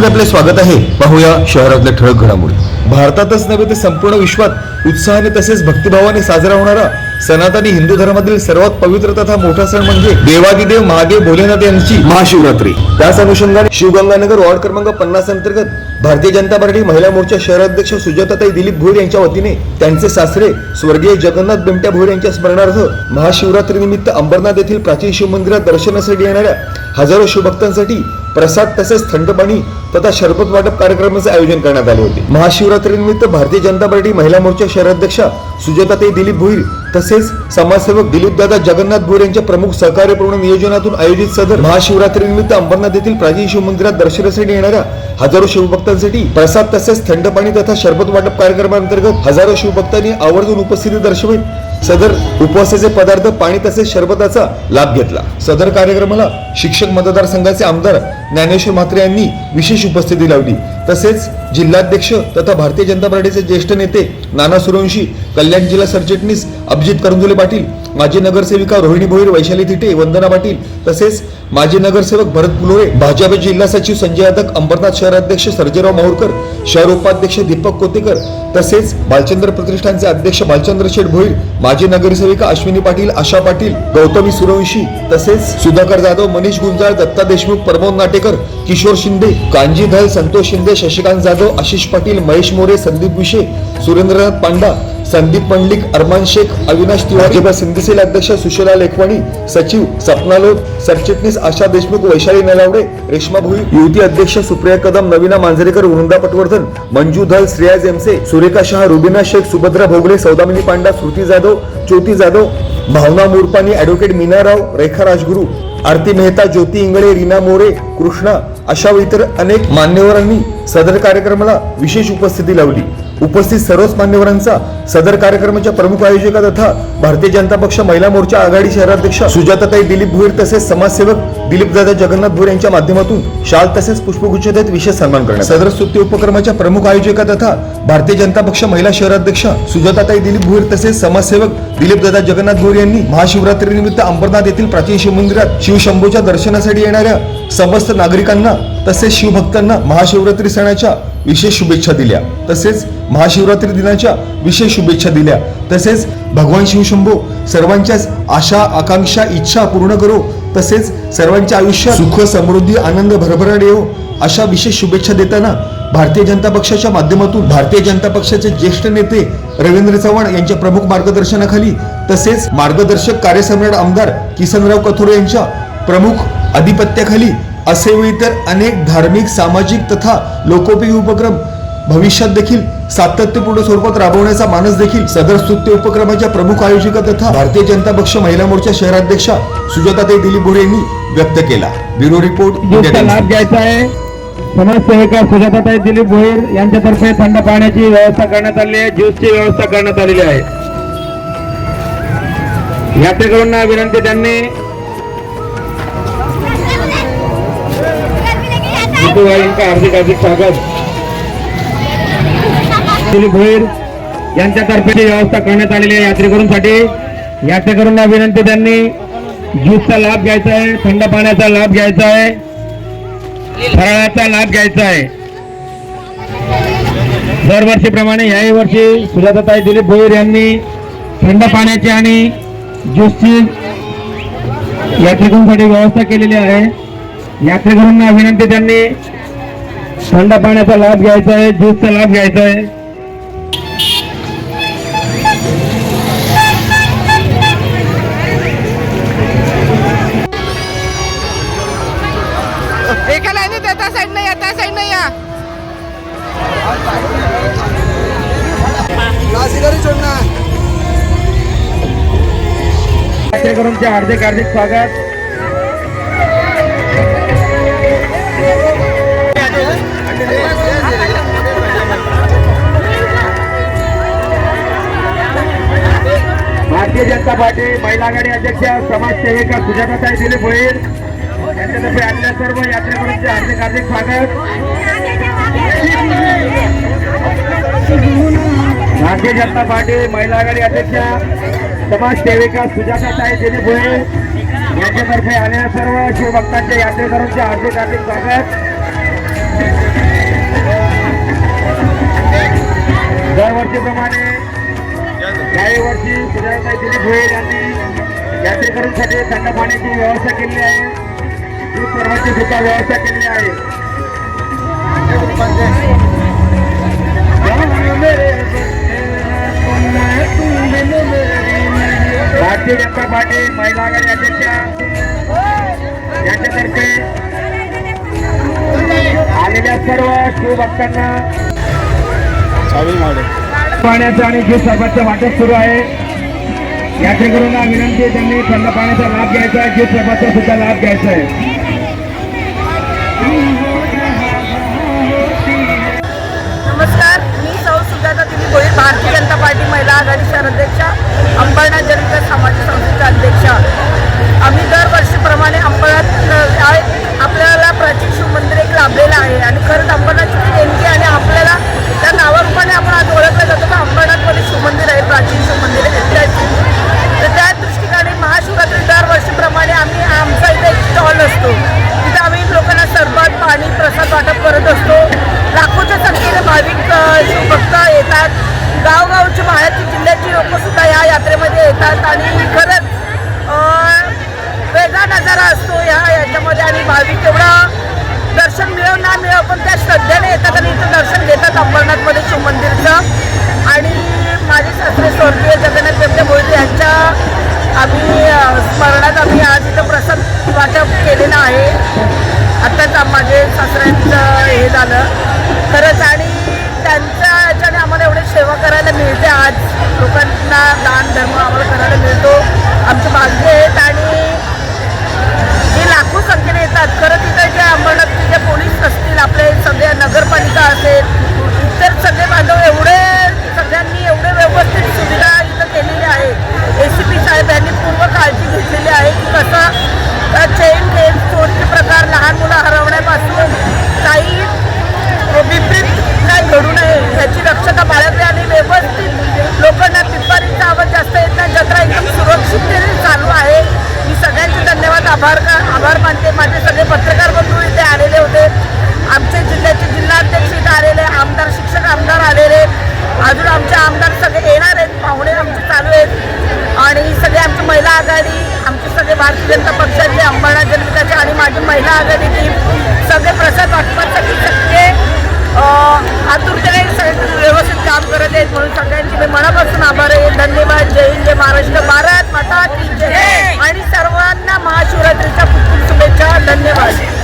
मध्ये आपले स्वागत आहे. पाहूया शहरातल्या ठळक घडामोडी. भारतातच नव्हे तर संपूर्ण विश्वात उत्साहाने तसेच भक्तिभावाने साजरा होणारा सनातनी हिंदू धर्मातील सर्वात पवित्र तथा मोठा सण म्हणजे देवादिदेव महादेव भोलेनाथ यांची महाशिवरात्री. त्याच अनुषंगाने शिवगंगानगर वॉर्ड क्रमांक पन्नास अंतर्गत भारतीय जनता पार्टी महिला मोर्चा शहराध्यक्ष सुजाताताई दिलीप भोर यांच्या वतीने त्यांचे सासरे स्वर्गीय जगन्नाथ बिमट्या भोर यांच्या स्मरणार्थ महाशिवरात्री निमित्त अंबरनाथ येथील प्राचीन शिवमंदिरात दर्शनासाठी येणाऱ्या हजारो शिवभक्तांसाठी प्रसाद तसेच थंड पाणी तथा शरबत वाटप कार्यक्रमाचे आयोजन करण्यात आले होते. महाशिवरात्री निमित्त भारतीय जनता पार्टी महिला मोर्चा शहराध्यक्षा सुजाताताई दिलीप भोईर तसेच समाजसेवक दिलीप दादा जगन्नाथ भोईर यांच्या प्रमुख सहकार्यपूर्ण नियोजनातून आयोजित सदर महाशिवरात्री निमित्त अंबरनाथ येथील प्राचीन शिव मंदिरात दर्शनासाठी येणाऱ्या हजारो शिवभक्तांसाठी प्रसाद तसेच थंड पाणी तथा शरबत वाटप कार्यक्रमांतर्गत हजारो शिवभक्तांनी आवर्जून उपस्थिती दर्शवित. सदर उपवासाचे पदार्थ पाणी तसेच शरबताचा लाभ घेतला. सदर कार्यक्रमाला शिक्षक मतदारसंघाचे आमदार ज्ञानेश्वर म्हात्रे यांनी विशेष उपस्थिती लावली. तसेच जिल्हाध्यक्ष तथा भारतीय जनता पार्टीचे ज्येष्ठ नेते नाना सुरवंशी कल्याण जिल्हा सरचिटणीस अभिजित करंजुले पाटील माजी नगरसेविका रोहिणी भोईर वैशाली थिटे वंदना पाटील तसेच माजी नगरसेवक भरत पुलोरे भाजप जिल्हा सचिव संजय अदक अंबरनाथ शहराध्यक्ष सर्जेराव माहूरकर शहर उपाध्यक्ष दीपक कोतेकर तसेच बालचंद्र प्रतिष्ठानचे अध्यक्ष बालचंद्र शेठ भोईर माजी नगरसेविका अश्विनी पाटील आशा पाटील गौतमी सुरवंशी तसेच सुधाकर जाधव मनीष गुंजाळ दत्ता देशमुख प्रमोद नाटेकर किशोर शिंदे कांजी धल संतोष शिंदे शशिकांत जाधव आशिष पाटील महेश मोरे संदीप विशे सुरेंद्रनाथ पांडा संदीप मंडलिक अरमान शेख अविनाश तिवारी भाजपा सिंधीसेल अध्यक्ष सुशीला लेखवाणी सचिव सपना लोध सरचिटणीस आशा देशमुख वैशाली नलावडे रेश्मा भोई युवती अध्यक्ष सुप्रिया कदम नवीना मांजरेकर वृंदा पटवर्धन मंजू धल श्रेया जेमसे सुरेखा शहा रुबिना शेख सुभद्रा भोगले सौदामिनी पांडा श्रुती जाधव ज्योती जाधव भावना मुरपानी ऍडव्होकेट मीना राव रेखा राजगुरू आरती मेहता ज्योती इंगळे रीना मोरे कृष्णा अशा व इतर अनेक मान्यवरांनी सदर कार्यक्रमाला विशेष उपस्थिती लावली. उपस्थित सर्वच मान्यवरांचा सदर कार्यक्रमाच्या प्रमुख आयोजिका तथा भारतीय जनता पक्ष महिला मोर्चा आघाडी शहराध्यक्ष सुजाताताई दिलीप भोईर तसेच समाजसेवक दिलीप दादा जगन्नाथ भोईर यांच्या माध्यमातून शाल तसेच पुष्पगुच्छ देत विशेष सन्मान करण्यात सदर स्तुती उपक्रमाच्या प्रमुख आयोजिका तथा भारतीय जनता पक्ष महिला शहराध्यक्ष सुजाताताई दिलीप भोईर तसेच समाजसेवक दिलीप दादा जगन्नाथ भोईर यांनी महाशिवरात्री निमित्त अंबरनाथ येथील प्राचीन शिव मंदिरात शिवशंभूच्या दर्शनासाठी येणाऱ्या समस्त नागरिकांना तसेच शिवभक्तांना महाशिवरात्री सणाच्या विशेष शुभेच्छा दिल्या. तसेच महाशिवरात्री दिनाच्या विशेष शुभेच्छा दिल्या. तसेच भगवान शिवशंभो सर्वांच्याच आशा आकांक्षा इच्छा पूर्ण करो. तसेच सर्वांच्या आयुष्यात सुख समृद्धी आनंद भरभराट येऊ अशा विशेष शुभेच्छा देताना भारतीय जनता पक्षाच्या माध्यमातून भारतीय जनता पक्षाचे ज्येष्ठ नेते रवींद्र चव्हाण यांच्या प्रमुख मार्गदर्शनाखाली तसेच मार्गदर्शक कार्यसम्राट आमदार किसनराव कथोरे यांच्या प्रमुख अधिपत्याखाली असे व इतर अनेक धार्मिक सामाजिक तथा लोकोपयोगी उपक्रम भविष्यात देखील सातत्यपूर्ण स्वरूपात राबवण्याचा मानस देखील सदर स्तुत्य उपक्रमाच्या प्रमुख आयोजिका तथा भारतीय जनता पक्ष महिला मोर्चा शहराध्यक्षा सुजाताताई दिलीप भोरे यांनी व्यक्त केला ब्युरो रिपोर्ट. लाभ घ्यायचा आहे समाजसेविका सुजाताताई दिलीप भोईर यांच्यातर्फे थंड पाण्याची व्यवस्था करण्यात आली आहे ज्यूसची व्यवस्था करण्यात आलेली आहे यात्रेकरूंना विनंती त्यांनी जितूबाईंका हार्दिक हार्दिक स्वागत. दिलीप भोईर यांच्यातर्फे व्यवस्था करण्यात आलेली आहे यात्रेकरूंसाठी. यात्रेकरूंना विनंती त्यांनी. ज्यूसचा लाभ घ्यायचा आहे थंड पाण्याचा लाभ घ्यायचा आहे फराळाचा लाभ घ्यायचा आहे. दरवर्षीप्रमाणे याही वर्षी सुजाताताई दिलीप भोईर यांनी थंड पाण्याची आणि ज्यूसची यात्रेकरूंसाठी व्यवस्था केलेली आहे. यात्रेकरूंना विनंती त्यांनी. थंड पाण्याचा लाभ घ्यायचा आहे ज्यूसचा लाभ घ्यायचा आहे. यात्रेकरूंचे हार्दिक हार्दिक स्वागत. जनता पार्टी महिला आघाडी अध्यक्ष समाजसेविका सुजाताताई दिलीप होईल यांच्यातर्फे आपल्या सर्व यात्रेकरूंचे हार्दिक हार्दिक स्वागत. भारतीय जनता पार्टी महिला आघाडी अध्यक्ष समाजसेविका सुजाताताई दिलीप होईल यांच्यातर्फे आलेल्या सर्व शिवभक्तांच्या यात्रेकरूंचे हार्दिक हार्दिक स्वागत. दरवर्षीप्रमाणे याही वर्षी सुजाताई दिलीप भोये यांनी यात्रेकरूंसाठी थंड पाण्याची व्यवस्था केली आहे. दूध सर्वांची सुद्धा व्यवस्था केली आहे. भारतीय जनता पार्टी महिला आघाडी अध्यक्षा यांच्यातर्फे आलेल्या सर्व शिवभक्तांना पाण्याचं आणि ज्यूस सरबतचं वाटप सुरू आहे. यात्रेकरूंना विनंती आहे त्यांनी थंड पाण्याचा लाभ घ्यायचा आहे ज्यूस सरबतचा सुद्धा लाभ घ्यायचा आहे. नमस्कार. मी सौ सुजाता दिलीप गोळी भारतीय जनता पार्टी महिला आघाडी शहर अध्यक्षा अंबरनाथ जनता सामाजिक संस्थेच्या अध्यक्षा. आम्ही दरवर्षीप्रमाणे अंबरनाथ आपल्याला प्राचीन याच्यामध्ये येतात आणि खरंच वेगळा नजारा असतो या याच्यामध्ये आणि भाविक एवढा दर्शन मिळव ना मिळव पण त्या श्रद्धेने येतात आणि इथं दर्शन घेतात अंबरनाथमध्ये शिव मंदिरचं. आणि माझे सासरे स्वर्गीय जगन्नाथ देवते मोहिते यांच्या आम्ही स्मरणात आम्ही आज इथं प्रसन्न वाटप केलेलं आहे. आत्ताच माझे सासऱ्यांचं महिला आघाडी आमचे सगळे भारतीय जनता पक्षाचे अंबरनाथ जनविकाचे आणि माझी महिला आघाडी टीम सगळे प्रसाद वाटपासाठी सगळे आतुरतेने व्यवस्थित काम करत आहेत म्हणून सगळ्यांचे मी मनापासून आभार आहे. धन्यवाद. जय हिंद जय महाराष्ट्र भारत माता की जय. आणि सर्वांना महाशिवरात्रीच्या खूप खूप शुभेच्छा. धन्यवाद.